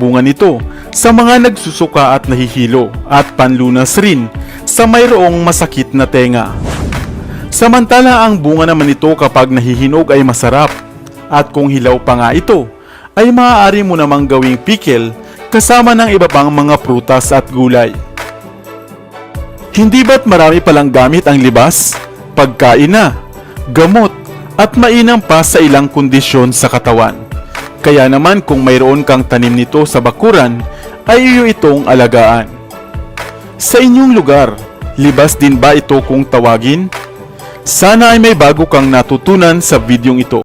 bunga nito sa mga nagsusuka at nahihilo at panlunas rin sa mayroong masakit na tenga. Samantala ang bunga naman nito kapag nahihinog ay masarap at kung hilaw pa nga ito ay maaari mo namang gawing pickle kasama ng iba pang mga prutas at gulay. Hindi ba't marami palang gamit ang libas, pagkain na, gamot, at mainam pa sa ilang kondisyon sa katawan. Kaya naman kung mayroon kang tanim nito sa bakuran, ay iyo itong alagaan. Sa inyong lugar, libas din ba ito kung tawagin? Sana ay may bago kang natutunan sa videong ito.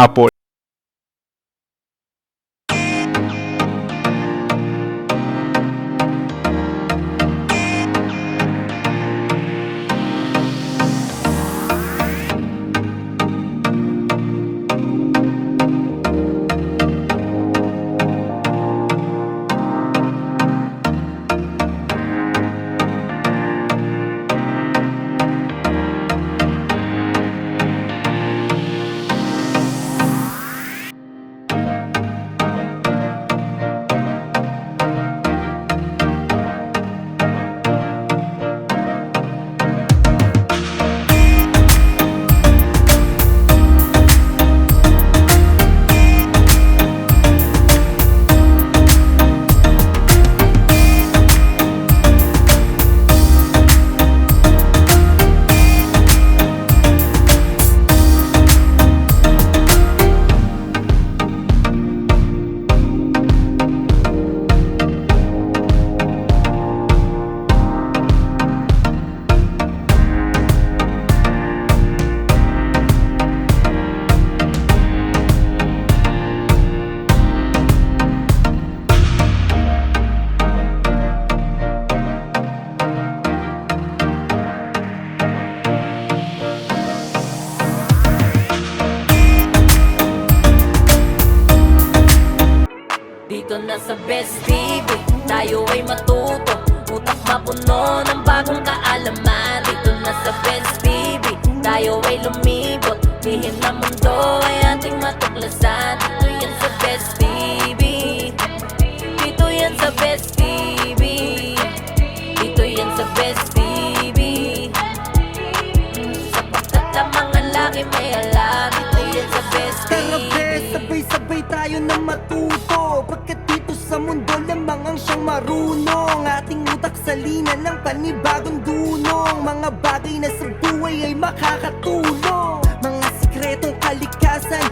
Apple. Dito na sa Best TV Tayo ay matuto. Utak mapuno ng bagong kaalaman Dito na sa Best TV Tayo ay lumibot. Lihin na mundo ay ating matuklasan. Dito yan sa Best TV Dito yan sa Best TV Dito yan sa Best TV Sapagkat ang mga may alam Dito yan sa Best TV sabay-sabay tayo na matuto. Pagkat sa mundo lamang ang siyang marunong. Ating utak sa lina ng panibagong dunong. Mga bagay na sa buhay ay makakatulong. Mga sikretong kalikasan